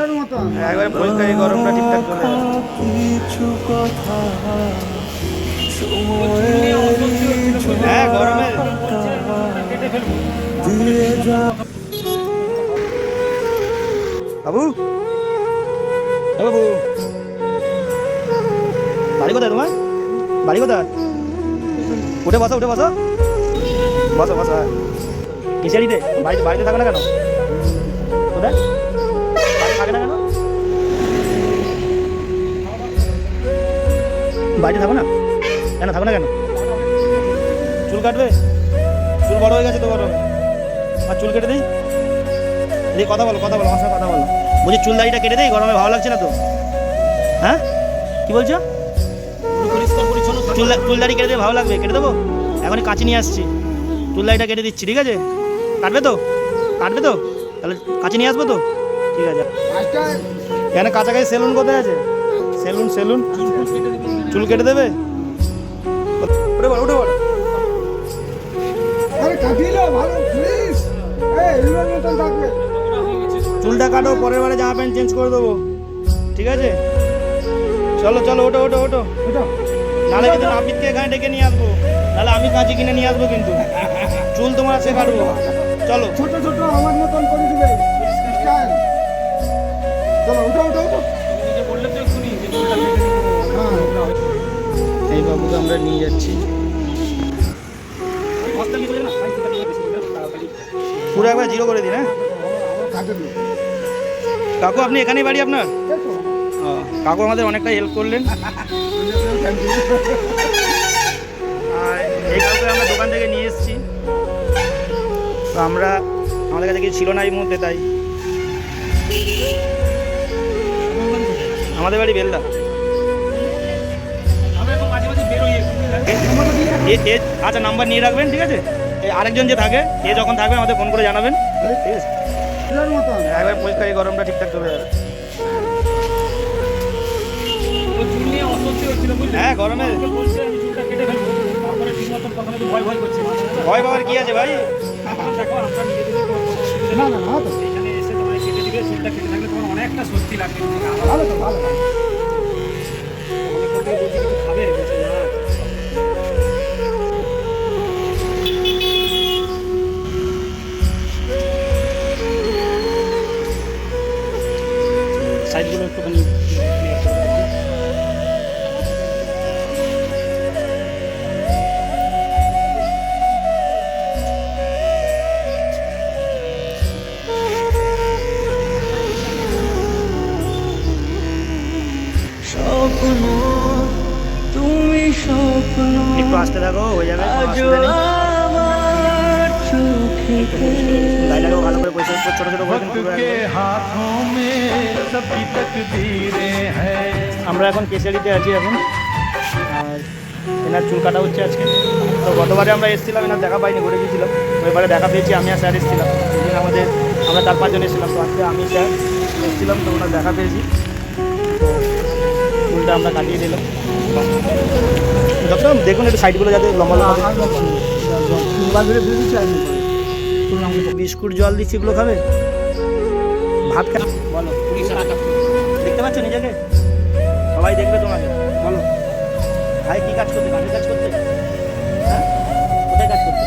একবারে পরিষ্কার গরমটা ঠিকঠাক চলে কিছু কথা হ্যাঁ গরমে। বাবু। বাবু। বাড়ি কোথায় তোমার? বাড়ি কোথায়? উঠে বসো উঠে বসো। বসো বসো হ্যাঁ। কিসেরিতে বাড়িতে বাড়িতে থাকো না কেন? কোথায়? বাড়িতে থাকো না? কেন থাকো না কেন? চুল কাটবে? চুল বড় হয়ে গেছে তো বড়। আর চুল কেটে দিই? এই কথা বলো কথা বলো আমার কথা বলো। বলছি চুল দাড়িটা কেটে দিই গরমে ভালো লাগছে না তো? হ্যাঁ? কি বলছো? চুল চুল দাড়ি কেটে দিয়ে ভালো লাগবে কেটে দেবো? এখনই কাঁচি নিয়ে আসছি। চুল দাড়িটা কেটে দিচ্ছি ঠিক আছে? কাটবে তো? কাটবে তো? তাহলে কাঁচি নিয়ে আসব তো? ঠিক আছে। এখানে কাছাকাছি সেলুন কোথায় আছে? Salon salon. চুল কেটে দেবে? উঠে পড়ো উঠে থাকবে। চুলটা কাটো পরের বারে জামা প্যান্ট চেঞ্জ করে দেবো। ঠিক আছে? চলো চলো ওটো ওটো ওটো নাহলে কিন্তু নাপিতকে এখানে ডেকে নিয়ে আসব। নাহলে আমি কাঁচি কিনে নিয়ে আসব কিন্তু। চুল তোমার সে কাটবো চলো। ছোট ছোট আমার মতন করে দিবে। আমরা নিয়ে যাচ্ছি। পুরো একবার জিরো করে দিন হ্যাঁ? কাকু, আপনি এখানেই বাড়ি আপনার? কাকু আমাদের অনেকটা হেল্প করলেন। আর এই কাকুকে আমরা দোকান থেকে নিয়ে এসেছি। তো আমরা, আমাদের কাছে কিছু ছিল না এই মুহূর্তে, তাই। আমাদের বাড়ি বেলদা। এ- এ- আচ্ছা নাম্বার নিয়ে রাখবেন, ঠিক আছে? আরেকজন যে থাকে, এ যখন থাকবে, আমাদের ফোন করে জানাবেন। ঠিক একবার পরিষ্কার, এই গরমটা ঠিকঠাক চলে যাবে। হ্যাঁ গরমে। ভয় পাওয়ার কি আছে ভাই? না অনেকটা স্বস্তি লাগবে তুমি স্বপ্ন। একটু আসতে থাকো হয়ে যাবে আমরা এখন কেশারিতে আছি এখন। আর এনার চুল কাটা হচ্ছে আজকে। তো গতবারে আমরা এসেছিলাম এনার দেখা পাইনি ঘুরে গিয়েছিলাম। এবারে দেখা পেয়েছি আমি আর স্যার এসেছিলাম। আমাদের আমরা চার পাঁচজন এসেছিলাম। তো আজকে আমি স্যার এসেছিলাম তো ওনার দেখা পেয়েছি। চুলটা আমরা কাটিয়ে দিলাম। ডক্টর দেখুন একটু সাইডগুলো যাতে লম্বা লম্বা বিস্কুট জল দিচ্ছি এগুলো খাবে? ভাত খা বলো দেখতে পাচ্ছ নিজেকে? সবাই দেখবে তোমাকে। বলো ভাই কি কাজ করতে কাঠের কাজ করতে হ্যাঁ? কোথায় কাজ করতে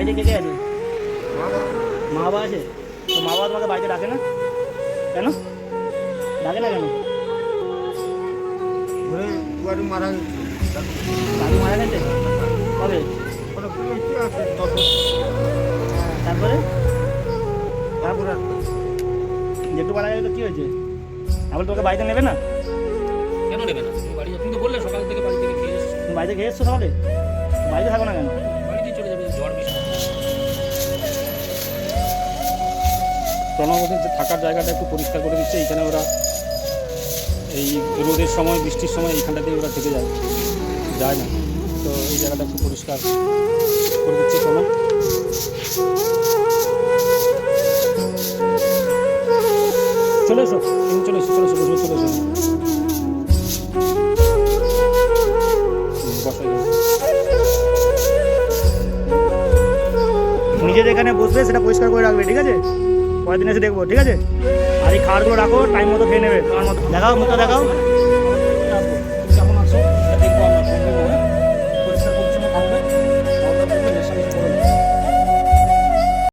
বাইরে কে কে আছে? মা বাবা আছে? তো মা বাবা তোমাকে বাড়িতে ডাকে না? কেন? ডাকে না কেন? মারা দাদু মারা গেছে? কবে? তারপরে? তারপরে? জেঠু মারা তো কী হয়েছে? তোকে বাড়িতে নেবে না? কেন নেবে না? তুমি বাড়ি তুমি তো বললে সকাল থেকে বাড়ি থেকে খেয়ে বাড়িতে খেয়ে এসছো সকালে বাড়িতে থাকো না কেন? প্রণবদের যে থাকার জায়গাটা একটু পরিষ্কার করে দিচ্ছে, এইখানে ওরা এই রোদের সময়, বৃষ্টির সময় এইখানটাতেই ওরা থেকে যায় যায় না। তো এই জায়গাটা একটু পরিষ্কার করে দিচ্ছে প্রণব চলে এসো তুমি চলে এসো চলে এসো বসবে চলে এসো। নিজে যেখানে বসবে, সেটা পরিষ্কার করে রাখবে, ঠিক আছে? পরের দিন এসে দেখব, ঠিক আছে? আর এই খাবারগুলো রাখো টাইম মতো খেয়ে নেবে। তোমার মতো দেখাও মুখটা দেখাও।